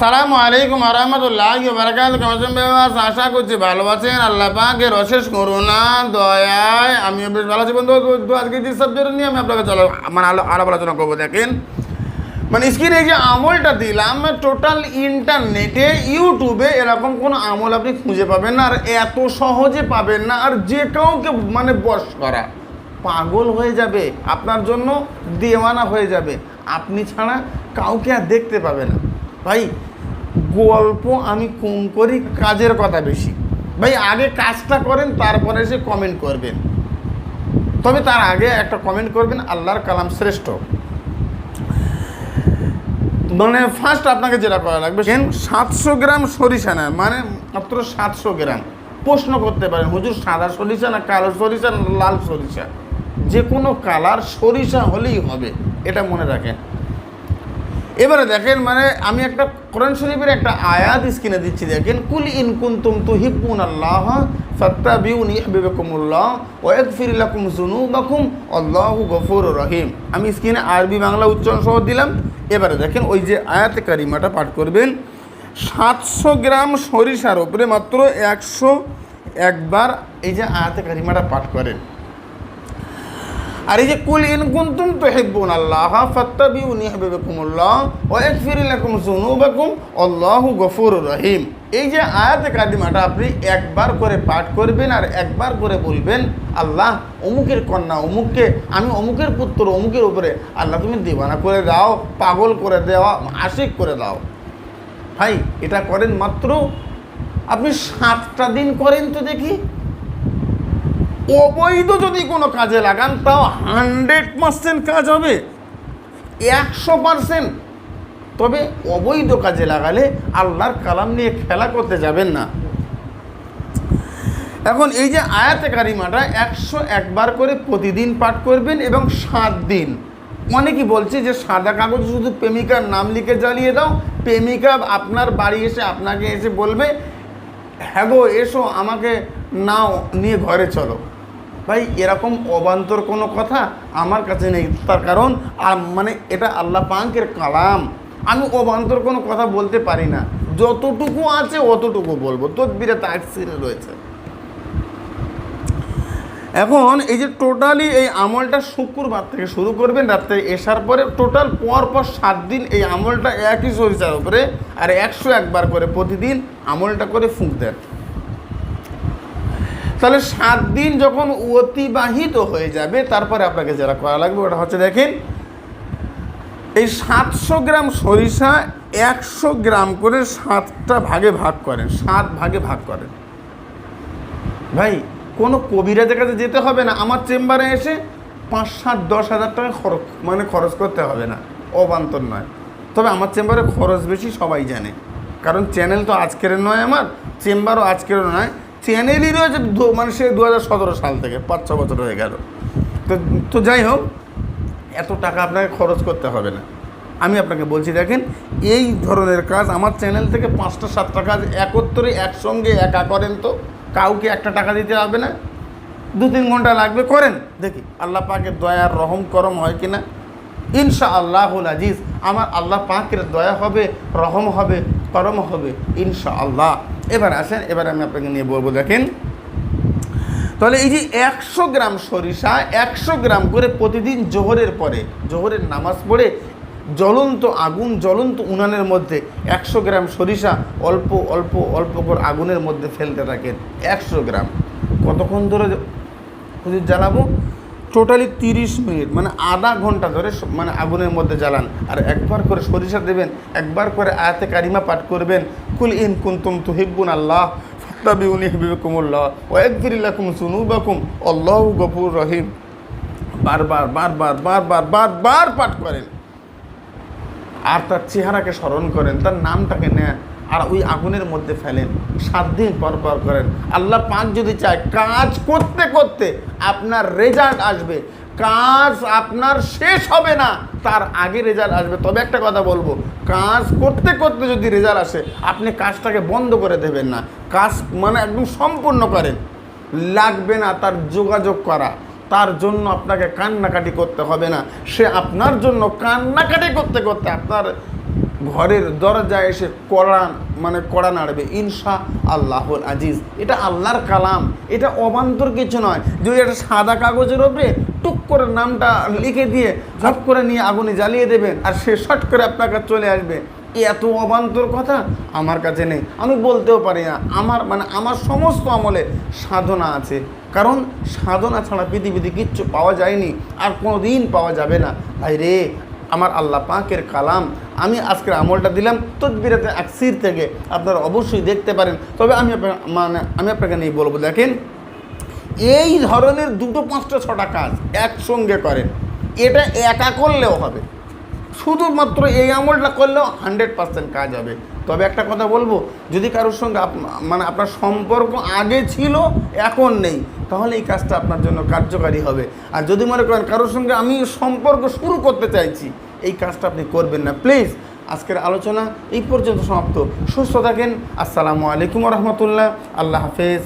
সালামু আলাইকুম আরহামতুল্লাহ বারাকাত কেমন বেবাস আশা করছি ভালো আছেন। আল্লাহ পাকের অশেষ করুণা, দয়ায়। আমি বেশ ভালো আছি বন্ধু। আজকে যে সাবজেক্ট নিয়ে আমি আপনাকে চলো মানে আলো আলাপ আলোচনা করব, দেখেন। মানে স্ক্রিনে যে আমলটা দিলাম টোটাল ইন্টারনেটে ইউটিউবে এরকম কোনো আমল আপনি খুঁজে পাবেন না, আর এত সহজে পাবেন না, আর যে কাউকে মানে বশ করা। পাগল হয়ে যাবে, আপনার জন্য দেওয়ানা হয়ে যাবে। আপনি ছাড়া কাউকে আর দেখতে পাবে না। ভাই, গল্প আমি কম করি কাজের কথা বেশি। ভাই, আগে কাজটা করেন, তারপরে এসে কমেন্ট করবেন। তবে তার আগে একটা কমেন্ট করবেন, আল্লাহর কালাম শ্রেষ্ঠ। মানে ফার্স্ট আপনাকে যেটা করা লাগবে সাতশো গ্রাম সরিষা না মানে মাত্র সাতশো গ্রাম। প্রশ্ন করতে পারেন, হুজুর, সাদা সরিষা না কালো সরিষা না লাল সরিষা? যে কোনো কালার সরিষা হলেই হবে, এটা মনে রাখেন। এবারে দেখেন মানে আমি একটা কোরআন শরীফের একটা আয়াত স্ক্রিনে দিচ্ছি, দেখেন, কুল ইন কুনতুম তুহিব্বুন আল্লাহ ফাত্তাবিউনি ইহবিবকুমুল্লাহ ওয়া ইয়াগফির লাকুম যুনুবাকুম, আল্লাহু গফুরুর রহিম। আমি স্ক্রিনে আরবি বাংলা উচ্চারণ সহ দিলাম। এবারে দেখেন, ওই যে আয়াত কারিমাটা পাঠ করবেন। সাতশো গ্রাম সরিষার ওপরে মাত্র একশো একবার এই যে আয়াতে কারিমাটা পাঠ করেন। আর এই যে কুল ইন কুনতুম তুহিব্বুন আল্লাহ ফাত্তাবিউনি ইহবিবকুমুল্লাহ ওয়া ইয়াগফির লাকুম যুনুবাকুম, আল্লাহু গফুরুর রহিম। এই যে আয়াতে কাদিমাটা আপনি একবার করে পাঠ করবেন আর একবার করে বলবেন, আল্লাহ অমুকের কন্যা অমুককে, আমি অমুকের পুত্র অমুকের উপরে, আল্লাহ তুমি দিবানা করে দাও, পাগল করে দেওয়া, আশিক করে দাও। ভাই, এটা করেন মাত্র, আপনি সাতটা দিন করেন তো দেখি। অবৈধ যদি কোনো কাজে লাগান, তাও হান্ড্রেড পার্সেন্ট কাজ হবে। একশো পার্সেন্ট তবে অবৈধ কাজে লাগালে আল্লাহর কালাম নিয়ে খেলা করতে যাবেন না। এখন এই যে আয়াতে কারিমাটা একশো একবার করে প্রতিদিন পাঠ করবেন এবং সাত দিন। অনেকেই বলছে যে সাদা কাগজে শুধু প্রেমিকার নাম লিখে জ্বালিয়ে দাও। প্রেমিকা আপনার বাড়ি এসে আপনাকে এসে বলবে হ্যাঁ গো, এসো, আমাকে নাও, নিয়ে ঘরে চলো। ভাই, এরকম অবান্তর কোনো কথা আমার কাছে নেই। তার কারণ আ- মানে এটা আল্লাহ পাঙ্কের কালাম। আমি অবান্তর কোনো কথা বলতে পারি না। যতটুকু আছে অতটুকু বলব। তদবিরে তাকসিরে রয়েছে। এখন এই যে টোটালি এই আমলটা শুক্রবার থেকে শুরু করবেন, রাত্রে এসার পরে টোটাল পর পর সাত দিন এই আমলটা একই সরিষার উপরে আর একশো একবার করে প্রতিদিন আমলটা করে ফুঁক দেন। তাহলে সাত দিন যখন অতিবাহিত হয়ে যাবে, তারপরে আপনাকে যারা করা লাগবে। ওটা হচ্ছে দেখেন, এই সাতশো গ্রাম সরিষা একশো গ্রাম করে সাতটা ভাগে ভাগ করেন, সাত ভাগে ভাগ করেন। ভাই, কোনো কবিরাজের কাছে যেতে হবে না। আমার চেম্বারে এসে পাঁচ, সাত, দশ হাজার টাকা খরচ মানে খরচ করতে হবে না, অবান্তর নয়। তবে আমার চেম্বারে খরচ বেশি সবাই জানে, কারণ চ্যানেল তো আজকের নয় আমার, চেম্বারও আজকের নয়। চ্যানেলই রয়েছে মানে সে দু হাজার সতেরো সাল থেকে, পাঁচ, ছ বছর হয়ে গেল। তো তো যাই হোক, এত টাকা আপনাকে খরচ করতে হবে না। আমি আপনাকে বলছি, দেখেন, এই ধরনের কাজ আমার চ্যানেল থেকে পাঁচটা, সাতটা কাজ একত্রে, একসঙ্গে একা করেন তো, কাউকে একটা টাকা দিতে হবে না। দু, তিন ঘণ্টা লাগবে, করেন। দেখি, আল্লাহ পাকের দয়ার রহম করম হয় কি না ইনশা আল্লাহুল আজিজ, আমার আল্লাহ পাকের দয়া হবে, রহম হবে, করম হবে ইনশা আল্লাহ এবার আসেন, এবার আমি আপনাকে নিয়ে বলব, দেখেন। তাহলে এই যে একশো গ্রাম সরিষা, একশো গ্রাম করে প্রতিদিন জোহরের পরে, জোহরের নামাজ পড়ে জ্বলন্ত আগুন, জ্বলন্ত উনানের মধ্যে একশো গ্রাম সরিষা অল্প অল্প অল্প করে আগুনের মধ্যে ফেলতে থাকেন। একশো গ্রাম। কতক্ষণ ধরে হুজুর জ্বালাবো? টোটালি তিরিশ মিনিট মানে আধা ঘণ্টা ধরে মানে আগুনের মধ্যে জ্বালান। আর একবার করে সরিষা দেবেন, একবার করে আয়াতে কারিমা পাঠ করবেন। কুল ইন কুন্তুম তুহিব্বুন আল্লাহ যুনুবাকুম, আল্লাহু রহিম। পাঠ করেন। আর তার চেহারাকে স্মরণ করেন, তার নামটাকে নেন। আর ওই আগুনের মধ্যে ফেলেন, সাত দিন পর পর করেন। আল্লাহ পাক যদি চায় কাজ করতে করতে আপনার রেজাল্ট আসবে, কাজ আপনার শেষ হবে না, তার আগে রেজাল্ট আসবে। তবে একটা কথা বলব, কাজ করতে করতে যদি রেজাল্ট আসে, আপনি কাজটাকে বন্ধ করে দেবেন না। কাজ মানে একদম সম্পূর্ণ করেন। লাগবে না তার যোগাযোগ করা। তার জন্য আপনাকে কান্নাকাটি করতে হবে না। সে আপনার জন্য কান্নাকাটি করতে করতে আপনার ঘরের দরজায় এসে কড়া মানে কড়া নাড়বে ইনশা আল্লাহর আজিজ। এটা আল্লাহর কালাম। এটা অবান্তর কিছু নয়। যদি একটা সাদা কাগজের ওপরে টুক করে নামটা লিখে দিয়ে ঝপ করে নিয়ে আগুনে জ্বালিয়ে দেবেন আর সে শট করে আপনার কাছে চলে আসবে এত অবান্তর কথা আমার কাছে নেই। আমি বলতেও পারি না। আমার মানে আমার সমস্ত আমলে সাধনা আছে। কারণ সাধনা ছাড়া পৃথিবীতে কিচ্ছু পাওয়া যায়নি। আর কোনো দিন পাওয়া যাবে না। ভাই রে আমার আল্লাহ পাকের কালাম, আমি আজকের আমলটা দিলাম, তদবিরাতে আকসির থেকে আপনারা অবশ্যই দেখতে পারেন। তবে আমি আপনার মানে আমি আপনাকে নিয়ে বলব, দেখেন, এই ধরনের দুটো পাঁচটা ছটা কাজ একসঙ্গে করেন, এটা একা করলেও হবে। শুধুমাত্র এই আমলটা করলেও হান্ড্রেড পার্সেন্ট কাজ হবে। তবে একটা কথা বলব, যদি কারোর সঙ্গে মানে আপনার সম্পর্ক আগে ছিল, এখন নেই, তাহলে এই কাজটা আপনার জন্য কার্যকারী হবে। আর যদি মনে করেন কারোর সঙ্গে আমি সম্পর্ক শুরু করতে চাইছি, এই কাজটা আপনি করবেন না। প্লিজ, আজকের আলোচনা এই পর্যন্ত সমাপ্ত। সুস্থ থাকেন, আসসালামু আলাইকুম রহমতুল্লাহ। আল্লাহ হাফেজ।